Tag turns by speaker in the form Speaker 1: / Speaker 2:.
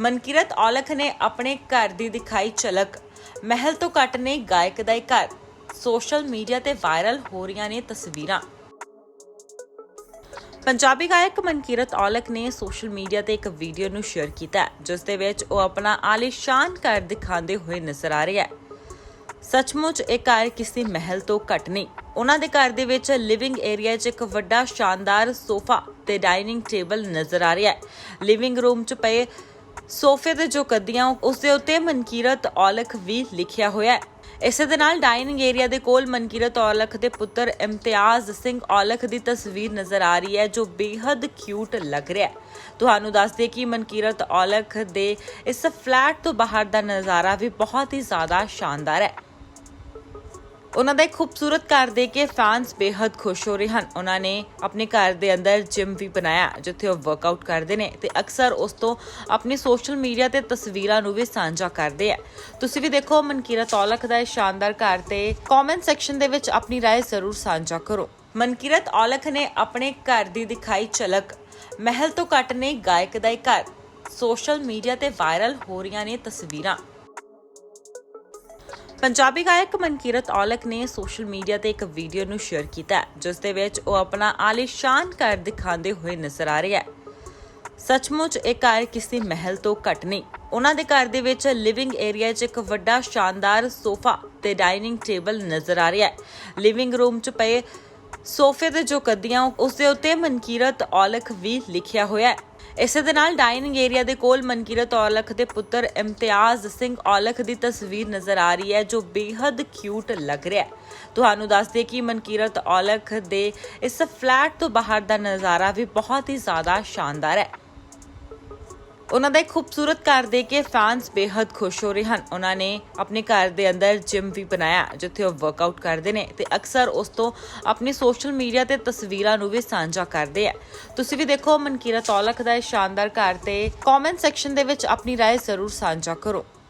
Speaker 1: ਮਨਕਿਰਤ ਔਲਖ ਨੇ ਆਪਣੇ ਘਰ ਦੀ ਦਿਖਾਈ ਝਲਕ ਮਹਿਲ ਤੋਂ ਘੱਟ ਨੇ ਗਾਇਕ ਦਾ ਇਹ ਘਰ। ਸੋਸ਼ਲ ਮੀਡੀਆ ਤੇ ਵਾਇਰਲ ਹੋ ਰਹੀਆਂ ਨੇ ਤਸਵੀਰਾਂ। ਪੰਜਾਬੀ ਗਾਇਕ ਮਨਕਿਰਤ ਔਲਖ ਨੇ ਸੋਸ਼ਲ ਮੀਡੀਆ ਤੇ ਇੱਕ ਵੀਡੀਓ ਨੂੰ ਸ਼ੇਅਰ ਕੀਤਾ ਜਿਸ ਦੇ ਵਿੱਚ ਉਹ ਆਪਣਾ ਆਲੀਸ਼ਾਨ ਘਰ ਦਿਖਾਉਂਦੇ ਹੋਏ ਨਜ਼ਰ ਆ ਰਿਹਾ ਹੈ। ਸੱਚਮੁੱਚ ਇਹ ਘਰ ਕਿਸੇ ਮਹਿਲ ਤੋਂ ਘੱਟ ਨਹੀਂ। ਉਹਨਾਂ ਦੇ ਘਰ ਦੇ ਵਿੱਚ ਲਿਵਿੰਗ ਏਰੀਆ 'ਚ ਇੱਕ ਵੱਡਾ ਸ਼ਾਨਦਾਰ ਸੋਫਾ ਤੇ ਡਾਈਨਿੰਗ ਟੇਬਲ ਨਜ਼ਰ ਆ ਰਿਹਾ ਹੈ। ਲਿਵਿੰਗ ਰੂਮ 'ਚ ਪਏ ਸੋਫੇ ਦੇ ਜੋ ਕੱਦੀਆਂ, ਉਸ ਦੇ ਉੱਤੇ ਮਨਕੀਰਤ ਔਲਖ ਵੀ ਲਿਖਿਆ ਹੋਇਆ ਹੈ। ਇਸੇ ਦੇ ਨਾਲ ਡਾਈਨਿੰਗ ਏਰੀਆ ਦੇ ਕੋਲ ਮਨਕੀਰਤ ਔਲਖ ਦੇ ਪੁੱਤਰ ਇਮਤਿਆਜ਼ ਸਿੰਘ ਔਲਖ ਦੀ ਤਸਵੀਰ ਨਜ਼ਰ ਆ ਰਹੀ ਹੈ, ਜੋ ਬੇहद ਕਿਊਟ ਲੱਗ ਰਿਹਾ ਹੈ। ਤੁਹਾਨੂੰ ਦੱਸ ਦੇ ਕਿ ਮਨਕੀਰਤ ਔਲਖ ਦੇ ਇਸ ਫਲੈਟ ਤੋਂ ਬਾਹਰ ਦਾ ਨਜ਼ਾਰਾ ਵੀ ਬਹੁਤ ਹੀ ਜ਼ਿਆਦਾ ਸ਼ਾਨਦਾਰ ਹੈ। ਉਹਨਾਂ ਦਾ ਇੱਕ ਖੂਬਸੂਰਤ ਘਰ ਦੇ ਕੇ ਫੈਨਸ ਬੇहद ਖੁਸ਼ ਹੋ ਰਹੇ ਹਨ। ਉਹਨਾਂ ਨੇ ਆਪਣੇ ਘਰ ਦੇ ਅੰਦਰ ਜਿਮ ਵੀ ਬਣਾਇਆ, ਜਿੱਥੇ ਉਹ ਵਰਕਆਊਟ ਕਰਦੇ ਨੇ ਤੇ ਅਕਸਰ ਉਸ ਤੋਂ ਆਪਣੀ ਸੋਸ਼ਲ ਮੀਡੀਆ ਤੇ ਤਸਵੀਰਾਂ ਨੂੰ ਵੀ ਸਾਂਝਾ ਕਰਦੇ ਆ। ਤੁਸੀਂ ਵੀ ਦੇਖੋ, ਮਨਕੀਰਾ ਤੌਲਕ ਦਾ ਇਹ ਸ਼ਾਨਦਾਰ ਘਰ ਤੇ ਕਮੈਂਟ ਸੈਕਸ਼ਨ ਦੇ ਵਿੱਚ ਆਪਣੀ رائے ਜ਼ਰੂਰ ਸਾਂਝਾ ਕਰੋ। ਮਨਕੀਰਤ ਔਲਖ ਨੇ ਆਪਣੇ ਘਰ ਦੀ ਦਿਖਾਈ ਚਲਕ ਮਹਿਲ ਤੋਂ ਘਟ ਨੇ ਗਾਇਕ ਦਾ ਇਹ ਘਰ ਸੋਸ਼ਲ ਮੀਡੀਆ ਤੇ ਵਾਇਰਲ ਹੋ ਰਹੀਆਂ ਨੇ ਤਸਵੀਰਾਂ। ਪੰਜਾਬੀ ਗਾਇਕ ਮਨਕੀਰਤ ਔਲਖ ਨੇ ਸੋਸ਼ਲ ਮੀਡੀਆ ਤੇ ਇੱਕ ਵੀਡੀਓ ਨੂੰ ਸ਼ੇਅਰ ਕੀਤਾ ਜਿਸ ਦੇ ਵਿੱਚ ਉਹ ਆਪਣਾ ਆਲੀਸ਼ਾਨ ਘਰ ਦਿਖਾਉਂਦੇ ਹੋਏ ਨਜ਼ਰ ਆ ਰਿਹਾ ਹੈ। ਸੱਚਮੁੱਚ ਇਹ ਘਰ ਕਿਸੇ ਮਹਿਲ ਤੋਂ ਘੱਟ ਨਹੀਂ। ਉਹਨਾਂ ਦੇ ਘਰ ਦੇ ਵਿੱਚ ਲਿਵਿੰਗ ਏਰੀਆ 'ਚ ਇੱਕ ਵੱਡਾ, ਸ਼ਾਨਦਾਰ ਸੋਫਾ ਤੇ ਡਾਈਨਿੰਗ ਟੇਬਲ ਨਜ਼ਰ ਆ ਰਿਹਾ ਹੈ। ਲਿਵਿੰਗ ਰੂਮ 'ਚ ਪਏ ਸੋਫੇ ਦੇ ਜੋ ਗੱਦੀਆਂ ਉਸ ਦੇ ਉੱਤੇ ਮਨਕੀਰਤ ਔਲਖ ਵੀ ਲਿਖਿਆ ਹੋਇਆ ਹੈ। ਇਸੇ ਦੇ ਨਾਲ ਡਾਈਨਿੰਗ ਏਰੀਆ ਦੇ ਕੋਲ ਮਨਕੀਰਤ ਔਲਖ ਦੇ ਪੁੱਤਰ ਇਮਤਿਆਜ਼ ਸਿੰਘ ਔਲਖ ਦੀ ਤਸਵੀਰ ਨਜ਼ਰ ਆ ਰਹੀ ਹੈ, ਜੋ ਬੇहद ਕਿਊਟ ਲੱਗ ਰਿਹਾ ਹੈ। ਤੁਹਾਨੂੰ ਦੱਸ ਦੇ ਕਿ ਮਨਕੀਰਤ ਔਲਖ ਦੇ ਇਸ ਫਲੈਟ ਤੋਂ ਬਾਹਰ ਦਾ ਨਜ਼ਾਰਾ ਵੀ ਬਹੁਤ ਹੀ ਜ਼ਿਆਦਾ ਸ਼ਾਨਦਾਰ ਹੈ। ਉਹਨਾਂ ਦਾ ਇੱਕ ਖੂਬਸੂਰਤ ਘਰ ਦੇ ਕੇ ਫੈਨਸ ਬੇਹੱਦ ਖੁਸ਼ ਹੋ ਰਹੇ ਹਨ। ਉਹਨਾਂ ਨੇ ਆਪਣੇ ਘਰ ਦੇ ਅੰਦਰ ਜਿਮ ਵੀ ਬਣਾਇਆ, ਜਿੱਥੇ ਉਹ ਵਰਕਆਊਟ ਕਰਦੇ ਨੇ ਤੇ ਅਕਸਰ ਉਸ ਤੋਂ ਆਪਣੀ ਸੋਸ਼ਲ ਮੀਡੀਆ ਤੇ ਤਸਵੀਰਾਂ ਨੂੰ ਵੀ ਸਾਂਝਾ ਕਰਦੇ ਆ। ਤੁਸੀਂ ਵੀ ਦੇਖੋ ਮਨਕੀਰਾ ਤੌਲਕ ਦਾ ਇਹ ਸ਼ਾਨਦਾਰ ਘਰ ਤੇ ਕਮੈਂਟ ਸੈਕਸ਼ਨ ਦੇ ਵਿੱਚ ਆਪਣੀ رائے ਜ਼ਰੂਰ ਸਾਂਝਾ ਕਰੋ।